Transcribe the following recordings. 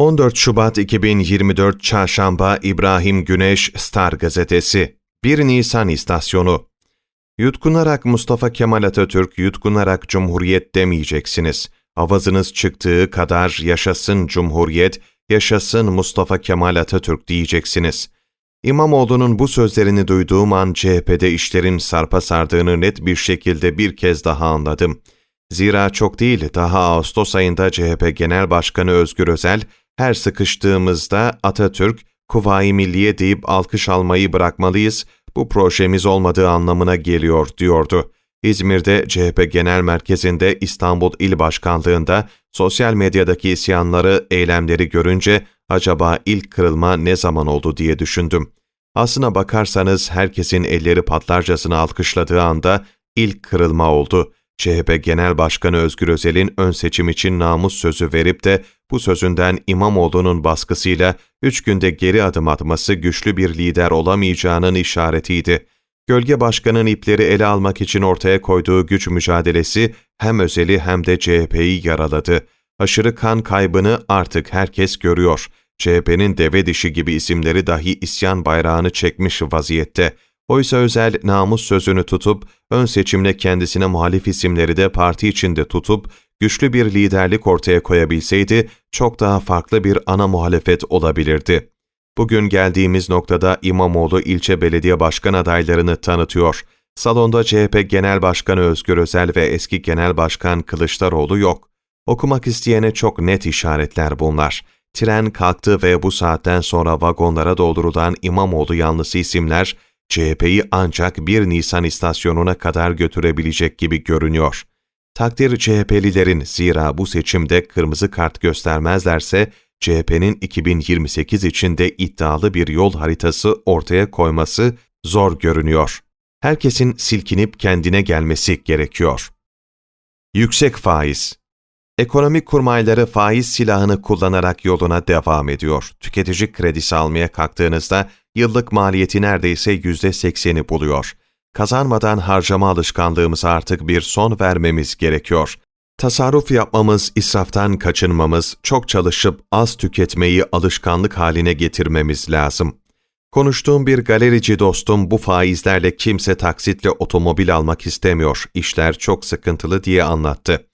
14 Şubat 2024 Çarşamba İbrahim Güneş Star Gazetesi 1 Nisan İstasyonu Yutkunarak Mustafa Kemal Atatürk, yutkunarak Cumhuriyet demeyeceksiniz. Avazınız çıktığı kadar yaşasın Cumhuriyet, yaşasın Mustafa Kemal Atatürk diyeceksiniz. İmamoğlu'nun bu sözlerini duyduğum an CHP'de işlerin sarpa sardığını net bir şekilde bir kez daha anladım. Zira çok değil, daha Ağustos ayında CHP Genel Başkanı Özgür Özel, her sıkıştığımızda Atatürk, Kuvayi Milliye deyip alkış almayı bırakmalıyız, bu projemiz olmadığı anlamına geliyor diyordu. İzmir'de CHP Genel Merkezi'nde İstanbul İl Başkanlığı'nda sosyal medyadaki isyanları, eylemleri görünce acaba ilk kırılma ne zaman oldu diye düşündüm. Aslına bakarsanız herkesin elleri patlarcasına alkışladığı anda ilk kırılma oldu. CHP Genel Başkanı Özgür Özel'in ön seçim için namus sözü verip de bu sözünden İmamoğlu'nun baskısıyla üç günde geri adım atması güçlü bir lider olamayacağının işaretiydi. Gölge Başkan'ın ipleri ele almak için ortaya koyduğu güç mücadelesi hem Özel'i hem de CHP'yi yaraladı. Aşırı kan kaybını artık herkes görüyor. CHP'nin deve dişi gibi isimleri dahi isyan bayrağını çekmiş vaziyette. Oysa Özel namus sözünü tutup, ön seçimle kendisine muhalif isimleri de parti içinde tutup, güçlü bir liderlik ortaya koyabilseydi, çok daha farklı bir ana muhalefet olabilirdi. Bugün geldiğimiz noktada İmamoğlu ilçe belediye başkan adaylarını tanıtıyor. Salonda CHP Genel Başkanı Özgür Özel ve eski Genel Başkan Kılıçdaroğlu yok. Okumak isteyene çok net işaretler bunlar. Tren kalktı ve bu saatten sonra vagonlara doldurulan İmamoğlu yanlısı isimler, CHP'yi ancak 1 Nisan istasyonuna kadar götürebilecek gibi görünüyor. Takdir CHP'lilerin zira bu seçimde kırmızı kart göstermezlerse CHP'nin 2028 içinde iddialı bir yol haritası ortaya koyması zor görünüyor. Herkesin silkinip kendine gelmesi gerekiyor. Yüksek faiz Ekonomik kurmayları faiz silahını kullanarak yoluna devam ediyor. Tüketici kredisi almaya kalktığınızda yıllık maliyeti neredeyse %80'i buluyor. Kazanmadan harcama alışkanlığımıza artık bir son vermemiz gerekiyor. Tasarruf yapmamız, israftan kaçınmamız, çok çalışıp az tüketmeyi alışkanlık haline getirmemiz lazım. Konuştuğum bir galerici dostum bu faizlerle kimse taksitle otomobil almak istemiyor, işler çok sıkıntılı diye anlattı.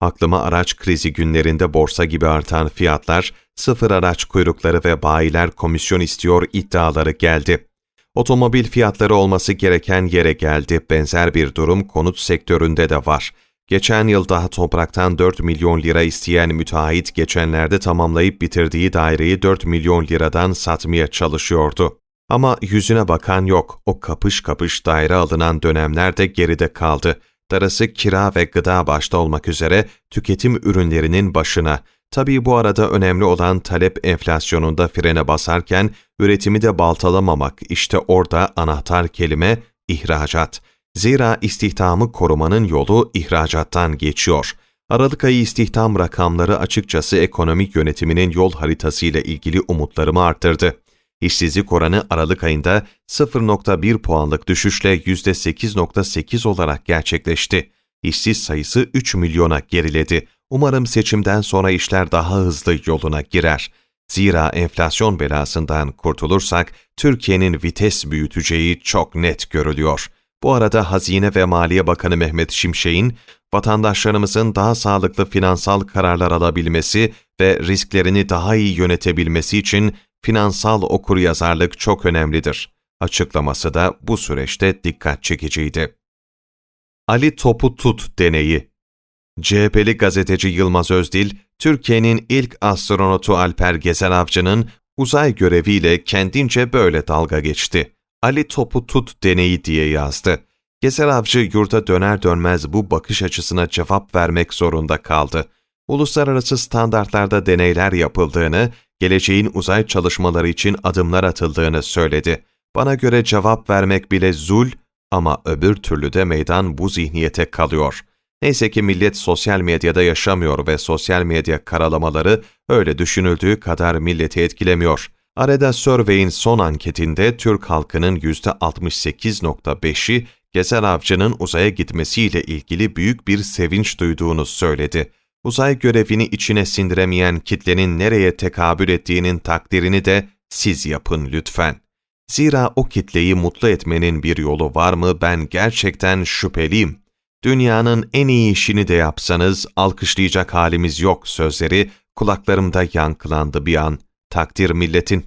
Aklıma araç krizi günlerinde borsa gibi artan fiyatlar, sıfır araç kuyrukları ve bayiler komisyon istiyor iddiaları geldi. Otomobil fiyatları olması gereken yere geldi. Benzer bir durum konut sektöründe de var. Geçen yıl daha topraktan 4 milyon lira isteyen müteahhit geçenlerde tamamlayıp bitirdiği daireyi 4 milyon liradan satmaya çalışıyordu. Ama yüzüne bakan yok. O kapış kapış daire alınan dönemler de geride kaldı darası kira ve gıda başta olmak üzere tüketim ürünlerinin başına. Tabii bu arada önemli olan talep enflasyonunda frene basarken üretimi de baltalamamak işte orada anahtar kelime ihracat. Zira istihdamı korumanın yolu ihracattan geçiyor. Aralık ayı istihdam rakamları açıkçası ekonomik yönetiminin yol haritası ile ilgili umutlarımı arttırdı. İşsizlik oranı Aralık ayında 0.1 puanlık düşüşle %8.8 olarak gerçekleşti. İşsiz sayısı 3 milyona geriledi. Umarım seçimden sonra işler daha hızlı yoluna girer. Zira enflasyon belasından kurtulursak Türkiye'nin vites büyüteceği çok net görülüyor. Bu arada Hazine ve Maliye Bakanı Mehmet Şimşek'in vatandaşlarımızın daha sağlıklı finansal kararlar alabilmesi ve risklerini daha iyi yönetebilmesi için finansal okuryazarlık çok önemlidir. Açıklaması da bu süreçte dikkat çekiciydi. Ali Topu Tut deneyi CHP'li gazeteci Yılmaz Özdil, Türkiye'nin ilk astronotu Alper Gezer Avcı'nın uzay göreviyle kendince böyle dalga geçti. Ali Topu Tut deneyi diye yazdı. Gezer Avcı yurda döner dönmez bu bakış açısına cevap vermek zorunda kaldı. Uluslararası standartlarda deneyler yapıldığını, geleceğin uzay çalışmaları için adımlar atıldığını söyledi. Bana göre cevap vermek bile zul ama öbür türlü de meydan bu zihniyete kalıyor. Neyse ki millet sosyal medyada yaşamıyor ve sosyal medya karalamaları öyle düşünüldüğü kadar milleti etkilemiyor. Areda Survey'in son anketinde Türk halkının %68.5'i Gezer Avcı'nın uzaya gitmesiyle ilgili büyük bir sevinç duyduğunu söyledi. Uzay görevini içine sindiremeyen kitlenin nereye tekabül ettiğinin takdirini de siz yapın lütfen. Zira o kitleyi mutlu etmenin bir yolu var mı ben gerçekten şüpheliyim. Dünyanın en iyi işini de yapsanız alkışlayacak halimiz yok sözleri kulaklarımda yankılandı bir an. Takdir milletin.